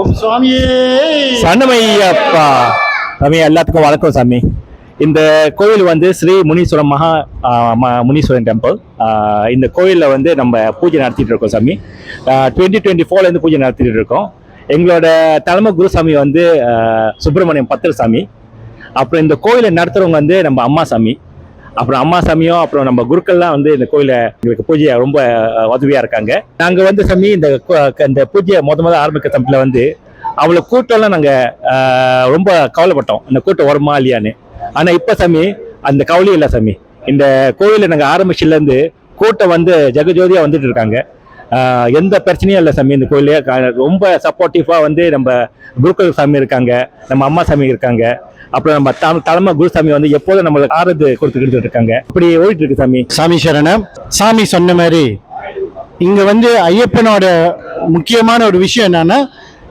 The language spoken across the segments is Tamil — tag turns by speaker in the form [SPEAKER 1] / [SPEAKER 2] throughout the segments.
[SPEAKER 1] ஓம் சுவாமியே.
[SPEAKER 2] சன்னமையப்பா. சாமி எல்லாத்துக்கும் வணக்கம் சாமி. இந்த கோவில் வந்து ஸ்ரீ முனீஸ்வரம் மகா முனீஸ்வரன் டெம்பிள் இந்த கோயிலில் வந்து நம்ம பூஜை நடத்திட்டு இருக்கோம் சாமி. டுவெண்ட்டி டுவெண்ட்டி ஃபோர்லேருந்து பூஜை நடத்திட்டு இருக்கோம். எங்களோட தலைமை குருசாமி வந்து சுப்பிரமணியம் பத்திர சாமி அப்புறம் இந்த கோயிலை நடத்துகிறவங்க வந்து நம்ம அம்மா சாமி. அப்புறம் அம்மா சாமியும் அப்புறம் நம்ம குருக்கள்லாம் வந்து இந்த கோயிலை எங்களுக்கு பூஜையை ரொம்ப உதவியாக உதவியா இருக்காங்க. நாங்க வந்து சாமி இந்த இந்த பூஜையை மொத முத ஆரம்பிக்க தம்பில் வந்து அவ்வளோ கூட்டம்லாம் நாங்க ரொம்ப கவலைப்பட்டோம். இந்த கூட்டம் வருமா இல்லையான்னு. ஆனா இப்ப சாமி அந்த கவலையும் இல்லை சாமி. இந்த கோயிலை நாங்க ஆரம்பிச்சதுல இருந்து கூட்டம் வந்து ஜெகஜோதியா வந்துட்டு இருக்காங்க. எந்த பிரச்சனையும் இல்லை சாமி இந்த கோயிலே. ரொம்ப சப்போர்ட்டிவா வந்து நம்ம குருக்கள் சாமி இருக்காங்க நம்ம அம்மா சாமி இருக்காங்க. அப்புறம் நம்ம த- தலைமை குருசாமி வந்து எப்போதும் நம்மளுக்கு ஆறுது கொடுத்துக்கிட்டு இருக்காங்க இப்படி ஓடிட்டு இருக்கு சாமி.
[SPEAKER 1] சாமி சரணம். சாமி சொன்ன மாதிரி இங்க வந்து ஐயப்பனோட முக்கியமான ஒரு விஷயம் என்னன்னா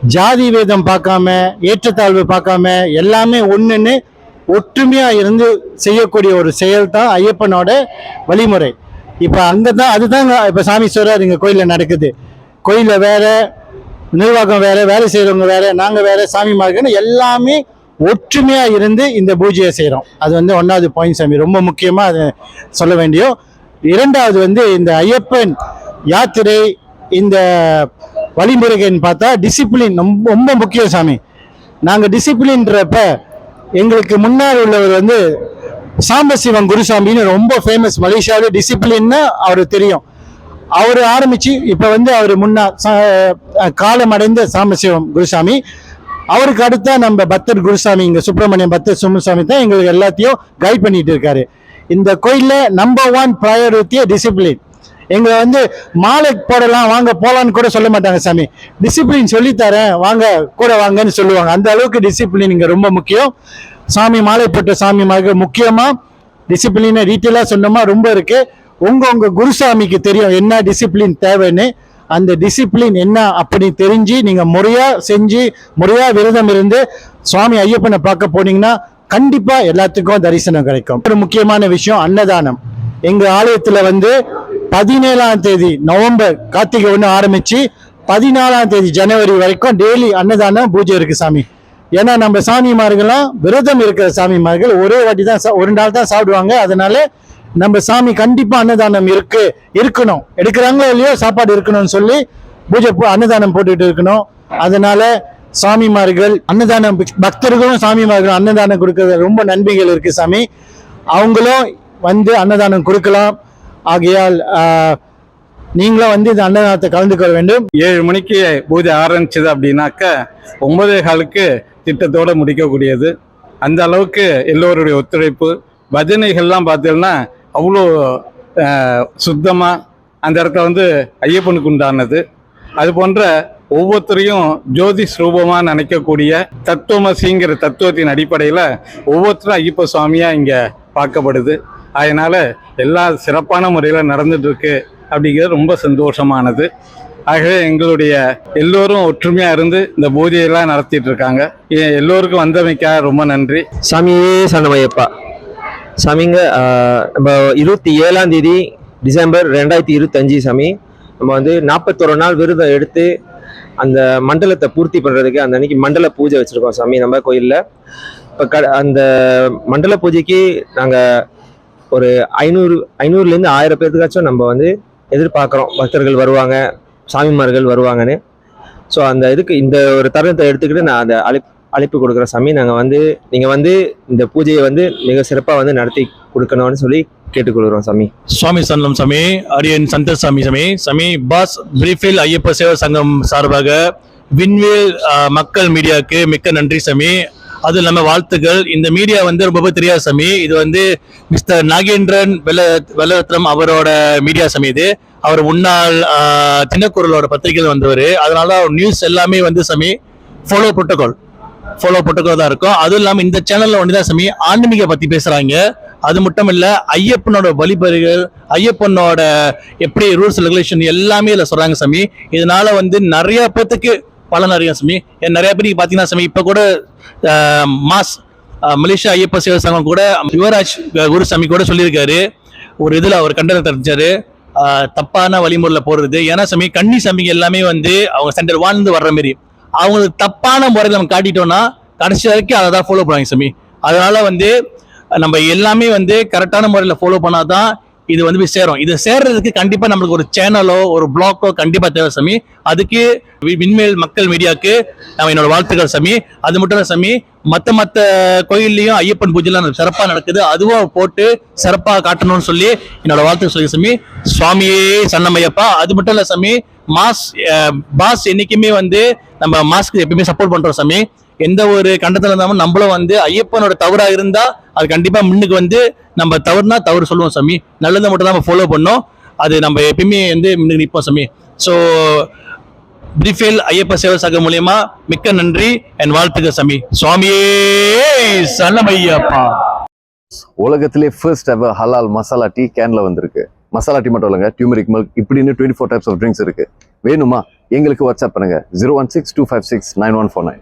[SPEAKER 1] ஜாதி வேதம் பார்க்காம ஏற்றத்தாழ்வு பார்க்காம எல்லாமே ஒன்றுன்னு ஒற்றுமையா இருந்து செய்யக்கூடிய ஒரு செயல் தான் ஐயப்பனோட வழிமுறை. இப்போ அங்கே தான் அதுதான் இப்போ சாமி சொல்றாரு இங்கே கோயிலில் நடக்குது. கோயிலில் வேற நிர்வாகம் வேற வேலை செய்கிறவங்க வேற நாங்கள் வேற சாமி மார்க்கன்னு எல்லாமே ஒற்றுமையா இருந்து இந்த பூஜையை செய்கிறோம் அது வந்து ஒன்றாவது பாயிண்ட் சாமி. ரொம்ப முக்கியமா அது சொல்ல வேண்டியும் இரண்டாவது வந்து இந்த ஐயப்பன் யாத்திரை இந்த வழிமுறைகள்னு பார்த்தா டிசிப்ளின் ரொம்ப ரொம்ப முக்கியம் சாமி. நாங்கள் டிசிப்ளின்றப்ப எங்களுக்கு முன்னால் உள்ளவர் வந்து சாம்பசிவம் குருசாமின்னு ரொம்ப ஃபேமஸ் மலேசியாவில் டிசிப்ளின்னு அவர் தெரியும். அவர் ஆரம்பித்து இப்போ வந்து அவர் முன்னா சா- காலம் அடைந்த சாம்பசிவம் குருசாமி. அவருக்கு அடுத்தா நம்ம பக்தர் குருசாமி இங்க சுப்பிரமணியம் பக்தர் சுமசாமி தான் எங்களுக்கு எல்லாத்தையும் கைட் பண்ணிட்டு இருக்காரு. இந்த கோயில்ல நம்பர் ஒன் ப்ரையாரிட்டியே டிசிப்ளின் எங்களை வந்து மாலை போடலாம் வாங்க போகலான்னு கூட சொல்ல மாட்டாங்க சாமி. டிசிப்ளின் சொல்லித்தரேன் வாங்க கூட வாங்கன்னு சொல்லுவாங்க. அந்த அளவுக்கு டிசிப்ளின் இங்கே ரொம்ப முக்கியம். சாமி மாலை போட்ட சாமி மாதிரி முக்கியமாக டிசிப்ளினை டீட்டெயிலாக சொன்னோமா? ரொம்ப இருக்குது உங்கள் உங்கள் குருசாமிக்கு தெரியும் என்ன டிசிப்ளின் தேவைன்னு. அந்த டிசிப்ளின் என்ன அப்படி தெரிஞ்சு நீங்கள் முறையாக செஞ்சு முறையாக விரதம் இருந்து சுவாமி ஐயப்பனை பார்க்க போனீங்கன்னா கண்டிப்பாக எல்லாத்துக்கும் தரிசனம் கிடைக்கும். ஒரு முக்கியமான விஷயம் அன்னதானம். எங்கள் ஆலயத்தில் வந்து பதினேழாம் தேதி நவம்பர் கார்த்திகை ஒன்று ஆரம்பித்து பதினாலாம் தேதி ஜனவரி வரைக்கும் டெய்லி அன்னதானம் பூஜை இருக்குது சாமி. ஏன்னா நம்ம சாமிமார்கள்லாம் விரதம் இருக்கிற சாமிமார்கள் ஒரே வாட்டி தான் சா- ஒரு நாள் தான் சாப்பிடுவாங்க. அதனால நம்ம சாமி கண்டிப்பா அன்னதானம் இருக்கு இருக்கணும். எடுக்கிறாங்களோ இல்லையோ சாப்பாடு இருக்கணும்னு சொல்லி பூஜை அன்னதானம் போட்டுட்டு இருக்கணும். அதனால சாமிமார்கள் அன்னதானம் பக்தர்களும் சாமிமார்களும் அன்னதானம் கொடுக்கறது ரொம்ப நன்மைகள் இருக்கு சாமி. அவங்களும் வந்து அன்னதானம் கொடுக்கலாம். ஆகையால் நீங்களும் வந்து இந்த அன்னதானத்தை கலந்து கொள்ள வேண்டும்.
[SPEAKER 3] ஏழு மணிக்கு பூஜை ஆரம்பிச்சது அப்படின்னாக்க ஒன்பதே காலுக்கு திட்டத்தோட முடிக்கக்கூடியது. அந்த அளவுக்கு எல்லோருடைய ஒத்துழைப்பு. பஜனைகள்லாம் பார்த்தீங்கன்னா அவ்வளோ சுத்தமாக அந்த இடத்த வந்து ஐயப்பனுக்கு உண்டானது. அது போன்ற ஒவ்வொருத்தரையும் ஜோதி ஸ்ரூபமாக நினைக்கக்கூடிய தத்துவமசிங்கிற தத்துவத்தின் அடிப்படையில் ஒவ்வொருத்தரும் ஐயப்ப சுவாமியாக இங்கே பார்க்கப்படுது. அதனால் எல்லா சிறப்பான முறையில் நடந்துகிட்ருக்கு அப்படிங்கிறது ரொம்ப சந்தோஷமானது. ஆகவே எங்களுடைய எல்லோரும் ஒற்றுமையாக இருந்து இந்த பூஜையெல்லாம் நடத்திட்டு இருக்காங்க. எல்லோருக்கும் வந்தமைக்காக ரொம்ப நன்றி.
[SPEAKER 4] சாமியே சனமையப்பா சாமிங்க நம்ம இருபத்தி ஏழாம் தேதி டிசம்பர் ரெண்டாயிரத்தி இருபத்தஞ்சு சாமி. நம்ம வந்து நாற்பத்தொரு நாள் விரதம் எடுத்து அந்த மண்டலத்தை பூர்த்தி பண்ணுறதுக்கு அந்த அன்னைக்கு மண்டல பூஜை வச்சுருக்கோம் சாமி நம்ம கோயிலில். இப்போ க அந்த மண்டல பூஜைக்கு நாங்கள் ஒரு ஐநூறு ஐநூறுலேருந்து ஆயிரம் பேர்த்துக்காச்சும் நம்ம வந்து எதிர்பார்க்குறோம். பக்தர்கள் வருவாங்க சாமிமார்கள் வருவாங்கன்னு. ஸோ அந்த இதுக்கு இந்த ஒரு தருணத்தை எடுத்துக்கிட்டு நான் அந்த அழைப்பு அழைப்பு கொடுக்குற சாமி நாங்கள் வந்து நீங்கள் வந்து இந்த பூஜையை வந்து மிக சிறப்பாக வந்து நடத்தி கொடுக்கணும்னு சொல்லி கேட்டுக்கொள்கிறோம் சாமி.
[SPEAKER 2] சுவாமி சரணம் சாமி அரியன் சந்தர் சாமி சாமி. சாமி பாஸ் பிரீஃபில் ஐயப்ப சேவா சங்கம் சார்பாக விண்வேல் மக்கள் மீடியாவுக்கு மிக்க நன்றி சாமி. அது இல்லாமல் வாழ்த்துக்கள். இந்த மீடியா வந்து ரொம்ப தெரியாது சாமி. இது வந்து மிஸ்டர் நாகேந்திரன் வெள்ள வெள்ளரத்னம் அவரோட மீடியா சாமி இது. அவர் முன்னாள் தினக்குரலோட பத்திரிகையில் வந்தவர். அதனால அவர் நியூஸ் எல்லாமே வந்து சாமி ஃபாலோ ப்ரோட்டோகால் ஃபாலோ போட்டுக்கிறதா இருக்கும். அதுவும் இல்லாமல் இந்த சேனலில் ஒன்று தான் சாமி ஆன்மீக பற்றி பேசுகிறாங்க அது மட்டும் இல்லை ஐயப்பனோட வழிபறிகள் ஐயப்பனோட எப்படி ரூல்ஸ் ரெகுலேஷன் எல்லாமே இதில் சொல்கிறாங்க சாமி. இதனால் வந்து நிறைய பேர்த்துக்கு பலன் அறியும் சாமி. நிறைய பேருக்கு பார்த்தீங்கன்னா சாமி இப்போ கூட மாஸ் மலேசியா ஐயப்ப சேவை சங்கம் கூட யுவராஜ் குருசாமி கூட சொல்லியிருக்காரு. ஒரு இதில் அவர் கண்டனம் தெரிஞ்சாரு. தப்பான வழிமுறையில் போடுறது ஏன்னா சாமி கன்னி சாமிங்க எல்லாமே வந்து அவங்க சென்டர் வாழ்ந்து வர்ற மாரி.
[SPEAKER 5] அவங்களுக்கு தப்பான முறையில் நம்ம காட்டிட்டோம்னா கடைசி வரைக்கும் அதை தான் ஃபாலோ பண்ணுவாங்க சாமி. அதனால் வந்து நம்ம எல்லாமே வந்து கரெக்டான முறையில் ஃபாலோ பண்ணால் தான் இது வந்து போய் சேரும். இது சேர்றதுக்கு கண்டிப்பாக நம்மளுக்கு ஒரு சேனலோ ஒரு பிளாக்கோ கண்டிப்பாக தேவை சாமி. அதுக்கு வி- விண்மேல் மக்கள் மீடியாவுக்கு நம்ம என்னோட வாழ்த்துக்கள் சாமி. அது மட்டும் இல்லை சாமி மற்ற மற்ற கோயில்லையும் ஐயப்பன் பூஜைலாம் சிறப்பாக நடக்குது. அதுவும் போட்டு சிறப்பாக காட்டணும்னு சொல்லி என்னோட வாழ்த்துக்கள் சொல்லி சாமி. சுவாமியே சன்னமையப்பா அது மட்டும் இல்லை சாமி மாஸ் பாஸ் என்னைக்குமே வந்து நம்ம மாஸ்க்கு எப்பயுமே சப்போர்ட் பண்றோம் சாமி. எந்த ஒரு கண்டத்துல இருந்தாலும் நம்மளும் வந்து ஐயப்பனோட தவறா இருந்தா அது கண்டிப்பா முன்னுக்கு வந்து நம்ம தவறுனா தவறு சொல்லுவோம் சாமி. நல்லதை மட்டும் தான் நம்ம ஃபாலோ பண்ணோம். அது நம்ம எப்பயுமே வந்து முன்னுக்கு நிற்போம் சாமி. ஸோ பிரிஃபேல் ஐயப்ப சேவை சங்கம் மூலியமா மிக்க நன்றி. என் வாழ்த்துக சாமி. சுவாமியே சரணமையப்பா.
[SPEAKER 6] உலகத்திலே ஃபர்ஸ்ட் எவர் ஹலால் மசாலா டீ கேன்ல வந்திருக்கு. மசாலா டீ மட்டும் இல்லைங்க டியூமரிக் மில்க் இப்படின்னு twenty four types of drinks இருக்கு. வேணுமா? எங்களுக்கு வாட்ஸ்அப் பண்ணுங்கள் zero one six two five six nine one four nine